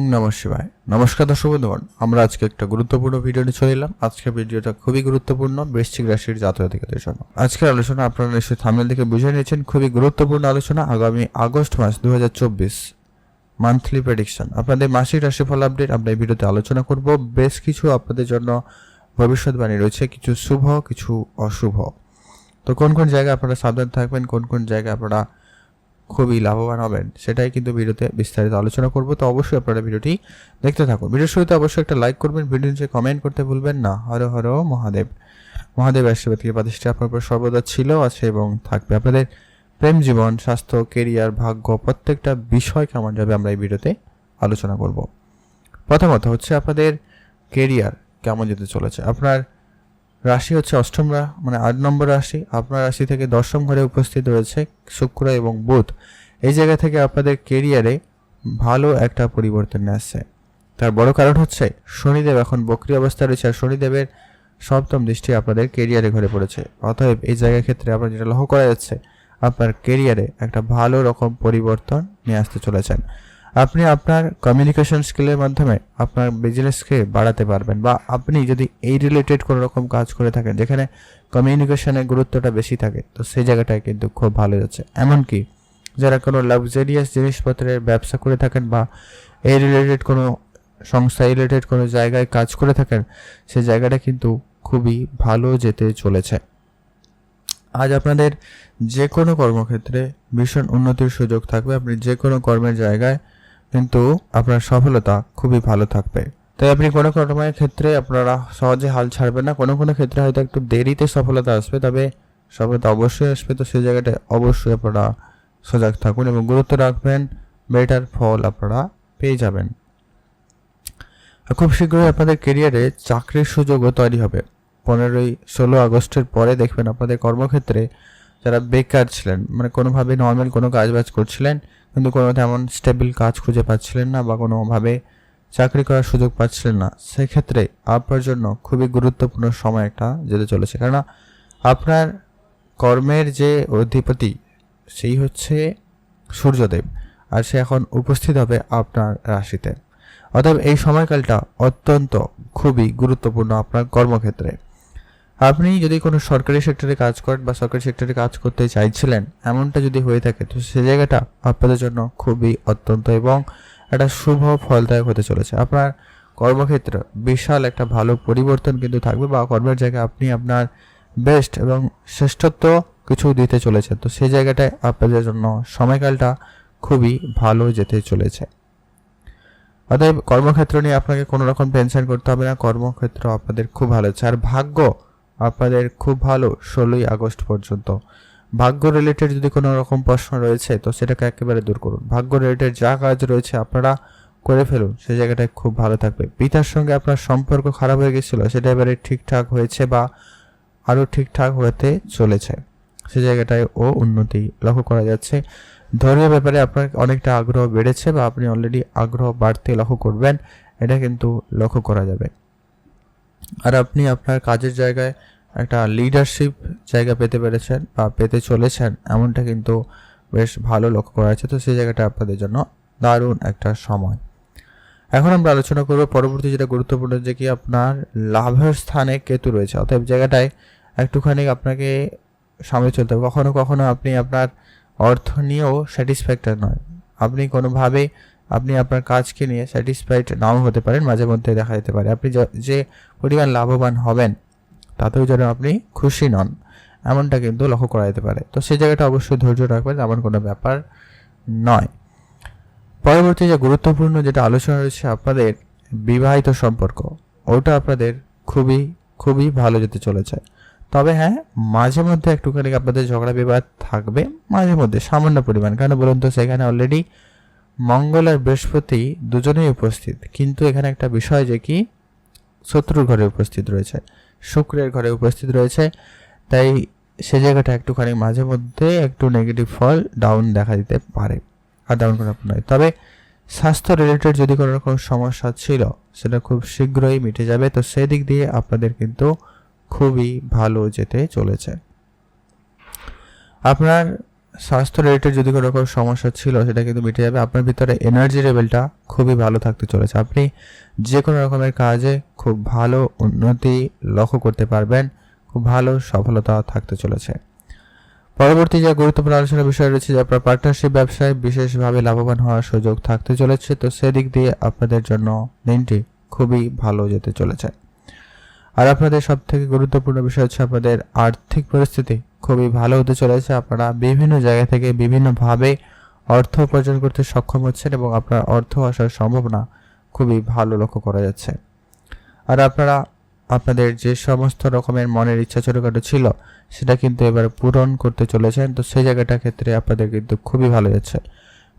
ওং নম শিবায় নমস্কার দর্শক বন্ধুগণ, আমরা আজকে একটা গুরুত্বপূর্ণ ভিডিও নিয়ে চলে এলাম। আজকের ভিডিওটা খুবই গুরুত্বপূর্ণ, বৃশ্চিক রাশির জাতকাদের জন্য। আজকের আলোচনা আপনারা নিশ্চয়ই থামেল থেকে বুঝে নিয়েছেন, খুবই গুরুত্বপূর্ণ আলোচনা। আগামী আগস্ট মাস দু মান্থলি প্রেডিকশন আপনাদের মাসিক রাশিফল আপডেট আমরা এই ভিডিওতে আলোচনা করব। বেশ কিছু আপনাদের জন্য ভবিষ্যৎবাণী রয়েছে, কিছু শুভ, কিছু অশুভ। তো কোন কোন জায়গায় আপনারা সাবধান থাকবেন, কোন কোন জায়গায় আপনারা খুবই লাভবান হবেন, সেটাই কিন্তু ভিডিওতে বিস্তারিত আলোচনা করব। তো অবশ্যই আপনারা ভিডিওটি দেখতে থাকুন। ভিডিওর শুরুতে অবশ্যই একটা লাইক করবেন ভিডিও নিচে কমেন্ট করতে ভুলবেন না। হর হর মহাদেব। মহাদেব আশীর্বাদ কৃপা আপনার উপর সর্বদা ছিল, আছে এবং থাকবে। আপনাদের প্রেম জীবন, স্বাস্থ্য কেরিয়ার ভাগ্য প্রত্যেকটা বিষয় কেমন যাবে আমরা এই ভিডিওতে আলোচনা করব। প্রথমত হচ্ছে আপনাদের কেরিয়ার কেমন যেতে চলেছে? আপনার রাশি হচ্ছে অষ্টম মানে আট নম্বর রাশি। আপনার রাশি থেকে দশম ঘরে উপস্থিত রয়েছে শুক্র এবং বুধ। এই জায়গা থেকে আপনাদের কেরিয়ারে ভালো একটা পরিবর্তন আসছে। তার বড় কারণ হচ্ছে শনিদেব এখন বক্রি অবস্থা রয়েছে আর শনিদেবের সপ্তম দৃষ্টি আপনাদের কেরিয়ারে ঘরে পড়েছে। অতএব এই জায়গার ক্ষেত্রে আপনার যেটা লক্ষ্য করা যাচ্ছে, আপনার কেরিয়ারে একটা ভালো রকম পরিবর্তন নিয়ে আসতে চলেছেন। আপনি আপনার কমিউনিকেশন স্কিলের মাধ্যমে আপনার বিজনেসকে বাড়াতে পারবেন বা আপনি যদি এই রিলেটেড কোনো রকম কাজ করে থাকেন যেখানে কমিউনিকেশনের গুরুত্বটা বেশি থাকে, তো সেই জায়গাটায় কিন্তু খুব ভালো যাচ্ছে। এমনকি যারা কোনো লাক্সারিয়াস জিনিসপত্রের ব্যবসা করে থাকেন বা এই রিলেটেড কোনো সংস্থা রিলেটেড কোনো জায়গায় কাজ করে থাকেন, সেই জায়গাটা কিন্তু খুবই ভালো যেতে চলেছে। আজ আপনাদের যে কোনো কর্মক্ষেত্রে ভীষণ উন্নতির সুযোগ থাকবে। আপনি যে কোনো কর্মের জায়গায় কিন্তু আপনার সফলতা খুবই ভালো থাকবে। তাই আপনি কোনো কর্মের ক্ষেত্রে আপনারা সহজে হাল ছাড়বেন না। কোনো কোনো ক্ষেত্রে হয়তো একটু দেরিতে সফলতা আসবে, তবে সফলতা অবশ্যই আসবে। তো সেই জায়গাটায় অবশ্যই আপনারা সজাগ থাকুন এবং গুরুত্ব রাখবেন। বেটার ফল আপনারা পেয়ে যাবেন। খুব শীঘ্রই আপনাদের কেরিয়ারে চাকরির সুযোগও তৈরি হবে। পনেরোই ষোলো আগস্টের পরে দেখবেন আপনাদের কর্মক্ষেত্রে যারা বেকার ছিলেন মানে কোনোভাবে নর্মাল কোনো কাজ বাজ করছিলেন, কিন্তু কোনো তেমন স্টেবল কাজ খুঁজে পাচ্ছিলেন না বা কোনোভাবে চাকরি করার সুযোগ পাচ্ছিলেন না। সেক্ষেত্রে আপনার জন্য খুবই গুরুত্বপূর্ণ সময় একটা যেতে চলেছে। কেননা আপনার কর্মের যে অধিপতি, সেই হচ্ছে সূর্যদেব, আর সে এখন উপস্থিত হবে আপনার রাশিতে। অতএব এই সময়কালটা অত্যন্ত খুবই গুরুত্বপূর্ণ আপনার কর্মক্ষেত্রে। আপনি যদি কোনো সরকারি সেক্টরে কাজ করেন বা সরকারি সেক্টরে কাজ করতে চাইছিলেন, এমনটা যদি হয়ে থাকে, তো সে জায়গাটা আপনাদের জন্য খুবই অত্যন্ত এবং একটা শুভ ফলদায়ক হতে চলেছে। আপনার কর্মক্ষেত্র বিশাল একটা ভালো পরিবর্তন কিন্তু থাকবে বা কর্মের জায়গায় আপনি আপনার বেস্ট এবং শ্রেষ্ঠত্ব কিছু দিতে চলেছেন, তো সেই জায়গাটায় আপনাদের জন্য সময়কালটা খুবই ভালো যেতে চলেছে। অতএব কর্মক্ষেত্র নিয়ে আপনাকে কোনো রকম টেনশন করতে হবে না, কর্মক্ষেত্র আপনাদের খুব ভালো আছে। আর ভাগ্য আপনাদের খুব ভালো ষোলোই আগস্ট পর্যন্ত। ভাগ্য রিলেটেড যদি কোনো রকম প্রশ্ন রয়েছে, তো সেটাকে একেবারে দূর করুন। ভাগ্য রিলেটেড যা কাজ রয়েছে আপনারা করে ফেলুন সেই জায়গাটায় খুব ভালো থাকবে। পিতার সঙ্গে আপনার সম্পর্ক খারাপ হয়ে গেছিল, সেটা এবারে ঠিকঠাক হয়েছে বা আরও ঠিকঠাক হতে চলেছে, সে জায়গাটায় ও উন্নতি লক্ষ্য করা যাচ্ছে। ধর্মীয় ব্যাপারে আপনার অনেকটা আগ্রহ বেড়েছে বা আপনি অলরেডি আগ্রহ বাড়তে লক্ষ্য করবেন, এটা কিন্তু লক্ষ্য করা যাবে। আর আপনি আপনার কাজের জায়গায় একটা লিডারশিপ জায়গা পেতে পেরেছেন বা পেতে চলেছেন, এমনটা কিন্তু বেশ ভালো লক্ষ্য করা যাচ্ছে। তো সেই জায়গাটা আপনাদের জন্য দারুণ একটা সময়। এখন আমরা আলোচনা করব পরবর্তী যেটা গুরুত্বপূর্ণ যে কি আপনার লাভের স্থানে কেতু রয়েছে। অতএব জায়গাটায় একটুখানি আপনাকে সামনে চলতে হবে। কখনো কখনো আপনি আপনার অর্থ নিয়েও স্যাটিসফ্যাক্টেড নয়। আপনি কোনোভাবে আপনি আপনার কাজকে নিয়ে স্যাটিসফাইড নাও হতে পারেন, মাঝে মধ্যে দেখা যেতে পারে। আপনি যে পরিমাণ লাভবান হবেন, তাতেও যেন আপনি খুশি নন, এমনটা কিন্তু লক্ষ্য করা যেতে পারে। তো সেই জায়গাটা অবশ্যই ধৈর্য রাখবেন, এমন কোনো ব্যাপার নয়। পরবর্তী যে গুরুত্বপূর্ণ যেটা আলোচনা রয়েছে আপনাদের বিবাহিত সম্পর্ক, ওটা আপনাদের খুবই খুবই ভালো যেতে চলেছে। তবে হ্যাঁ মাঝে মধ্যে একটুখানি আপনাদের ঝগড়া বিবাদ থাকবে, মাঝে মধ্যে সামান্য পরিমাণ। কেন বলুন তো, সেখানে অলরেডি মঙ্গল আর বৃহস্পতি দুজনেই উপস্থিত। কিন্তু এখানে একটা বিষয় যে কি? শত্রুর ঘরে উপস্থিত রয়েছে। শুক্রের ঘরে উপস্থিত রয়েছে। তাই সে জায়গাটা একটুখানি মাঝে মধ্যে একটু নেগেটিভ ফল ডাউন দেখা দিতে পারে। আর ডাউন করা নয়। তবে স্বাস্থ্য রিলেটেড যদি কোনো রকম সমস্যা ছিল, সেটা খুব শীঘ্রই মিটে যাবে। তো সেই দিক দিয়ে আপনাদের কিন্তু খুবই ভালো যেতে চলেছে। আপনার স্বাস্থ্য রিলেটেড যদি কোনো রকম সমস্যা ছিল, সেটা কিন্তু মিটে যাবে। আপনার ভিতরে এনার্জি লেভেলটা খুবই ভালো থাকতে চলেছে। আপনি যে কোনো রকমের কাজে খুব ভালো উন্নতি লক্ষ্য করতে পারবেন। খুব ভালো সফলতা থাকতে চলেছে। পরবর্তী যে গুরুত্বপূর্ণ আলোচনার বিষয় রয়েছে, যে আপনার পার্টনারশিপ ব্যবসায় বিশেষভাবে লাভবান হওয়ার সুযোগ থাকতে চলেছে। তো সেদিক দিয়ে আপনাদের জন্য দিনটি খুবই ভালো যেতে চলেছে। আর আপনাদের সব থেকে গুরুত্বপূর্ণ বিষয় হচ্ছে আপনাদের আর্থিক পরিস্থিতি। খুবই ভালো হতে চলেছে। আপনারা বিভিন্ন জায়গা থেকে বিভিন্নভাবে অর্থ উপার্জন করতে সক্ষম হচ্ছেন এবং আপনার অর্থ আসার সম্ভাবনা খুবই ভালো লক্ষ্য করা যাচ্ছে। আর আপনারা, আপনাদের যে সমস্ত রকমের মনের ইচ্ছা ছোটোখাটো ছিল, সেটা কিন্তু এবার পূরণ করতে চলেছেন। তো সেই জায়গাটার ক্ষেত্রে আপনাদের কিন্তু খুবই ভালো যাচ্ছে।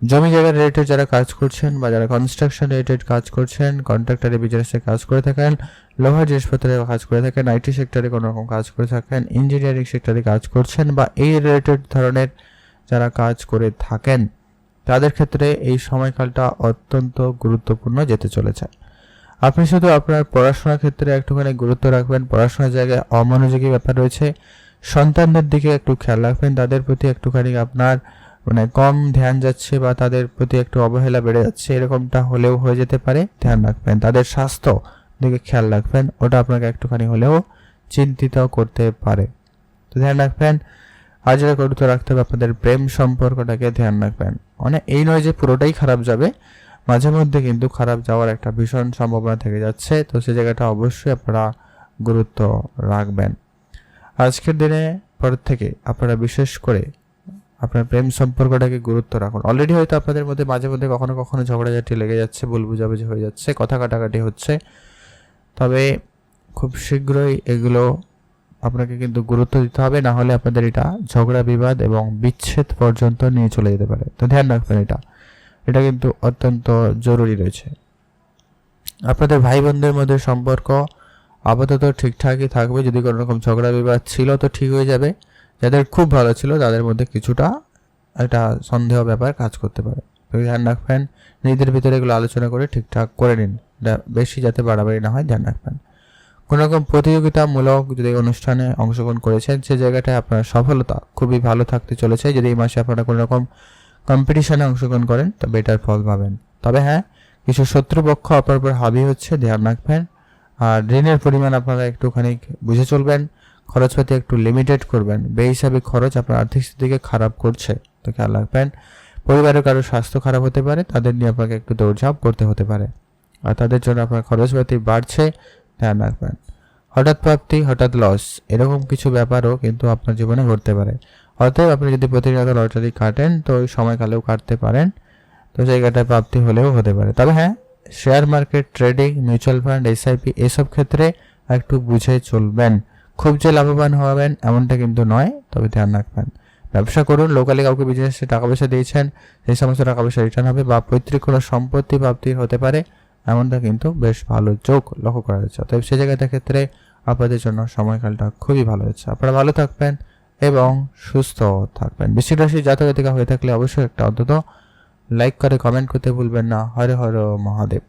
জমি জায়গা রিলেটেড যারা কাজ করছেন বা যারা কনস্ট্রাকশন রিলেটেড কাজ করছেন কন্ট্রাক্টারি বিজনেসে কাজ করে থাকেন, লোহার জিনিসপত্রের কাজ করে থাকেন আইটি সেক্টরে কোনো রকম কাজ করে থাকেন ইঞ্জিনিয়ারিং সেক্টরে কাজ করছেন বা এই রিলেটেড ধরনের যারা কাজ করে থাকেন, তাদের ক্ষেত্রে এই সময়কালটা অত্যন্ত গুরুত্বপূর্ণ যেতে চলেছে। আপনি শুধু আপনার পড়াশোনার ক্ষেত্রে একটুখানি গুরুত্ব রাখবেন, পড়াশোনার জায়গায় অমনোযোগী ব্যাপার রয়েছে, সন্তানদের দিকে একটু খেয়াল রাখবেন, তাদের প্রতি একটুখানি আপনার মানে কম ধ্যান যাচ্ছে বা তাদের প্রতি একটু অবহেলা বেড়ে যাচ্ছে, এরকমটা হলেও হয়ে যেতে পারে। ধ্যান রাখবেন, তাদের স্বাস্থ্য দিকে খেয়াল রাখবেন, ওটা আপনাকে একটুখানি হলেও চিন্তিত করতে পারে। তো ধ্যান রাখবেন আর যেটা গুরুত্ব রাখতে হবে আপনাদের প্রেম সম্পর্কটাকে ধ্যান রাখবেন। মানে এই নয় যে পুরোটাই খারাপ যাবে, মাঝে মধ্যে কিন্তু খারাপ যাওয়ার একটা ভীষণ সম্ভাবনা থেকে যাচ্ছে, তো সেই জায়গাটা অবশ্যই আপনারা গুরুত্ব রাখবেন। আজকের দিনে পর থেকে আপনারা বিশেষ করে আপনার প্রেম সম্পর্কটাকে গুরুত্ব রাখুন। অলরেডি হয়তো আপনাদের মধ্যে মাঝে মধ্যে কখনো কখনো ঝগড়াঝাটি লেগে যাচ্ছে, ভুল বুঝাবুঝি হয়ে যাচ্ছে, কথা কাটাকাটি হচ্ছে। তবে খুব শীঘ্রই এগুলো আপনাকে কিন্তু গুরুত্ব দিতে হবে, না হলে আপনাদের এটা ঝগড়া, বিবাদ এবং বিচ্ছেদ পর্যন্ত নিয়ে চলে যেতে পারে। তো ধ্যান রাখবেন এটা। এটা কিন্তু অত্যন্ত জরুরি রয়েছে। আপনাদের ভাই বোনদের মধ্যে সম্পর্ক আপাতত ঠিকঠাকই থাকবে, যদি কোনো রকম ঝগড়া, বিবাদ ছিল তো ঠিক হয়ে যাবে। যাদের খুব ভালো ছিল, তাদের মধ্যে কিছুটা একটা সন্দেহ ব্যাপার কাজ করতে পারে। তো ধ্যান রাখবেন, নিজেদের ভিতরে এগুলো আলোচনা করে ঠিকঠাক করে নিন। বেশি যাতে বাড়াবাড়ি না হয়, ধ্যান রাখবেন। কোনো রকম প্রতিযোগিতামূলক যদি অনুষ্ঠানে অংশগ্রহণ করেছেন, সে জায়গাটায় আপনার সফলতা খুবই ভালো থাকতে চলেছে। যদি এই মাসে আপনারা কোনো রকম কম্পিটিশনে অংশগ্রহণ করেন তবে বেটার ফল পাবেন। তবে হ্যাঁ কিছু শত্রুপক্ষ আপনার উপর হাবি হচ্ছে, ধ্যান রাখবেন। আর ঋণের পরিমাণ আপনারা একটুখানি বুঝে চলবেন। খরচপাতি একটু লিমিটেড করবেন। বে হিসাবে খরচ আপনার আর্থিক স্থিতিকে খারাপ করছে। তো খেয়াল রাখবেন। পরিবারের কারও স্বাস্থ্য খারাপ হতে পারে, তাদের নিয়ে আপনাকে একটু দৌড়ঝাঁপ করতে হতে পারে। আর তাদের জন্য আপনার খরচপাতি বাড়ছে ধ্যান রাখবেন। হঠাৎ প্রাপ্তি, হঠাৎ লস এরকম কিছু ব্যাপারও কিন্তু আপনার জীবনে ঘটতে পারে। অতএব আপনি যদি প্রতিনিয়ত লটারি কাটেন, তো ওই সময়কালেও কাটতে পারেন। তো জায়গাটায় প্রাপ্তি হলেও হতে পারে। তবে হ্যাঁ share market trading mutual fund SIP এসব ক্ষেত্রে একটু বুঝে চলবেন। খুব যে লাভবান হবেন এমনটা কিন্তু নয়, তবে ধ্যান রাখবেন। ব্যবসা করুন, লোকালি কাউকে বিজনেসে টাকা পয়সা দিয়েছেন, সেই সমস্ত টাকা পয়সা রিটার্ন হবে বা পৈতৃক কোনো সম্পত্তি প্রাপ্তি হতে পারে, এমনটা কিন্তু বেশ ভালো চোখ লক্ষ্য করা যাচ্ছে অতএব সেই জায়গাটার ক্ষেত্রে আপনাদের জন্য সময়কালটা খুবই ভালো হচ্ছে আপনারা ভালো থাকবেন এবং সুস্থ থাকবেন। বৃশ্চিক রাশি জাতিকা হয়ে থাকলে অবশ্যই একটা অন্তত লাইক করে কমেন্ট করতে ভুলবেন না। হরে হর মহাদেব।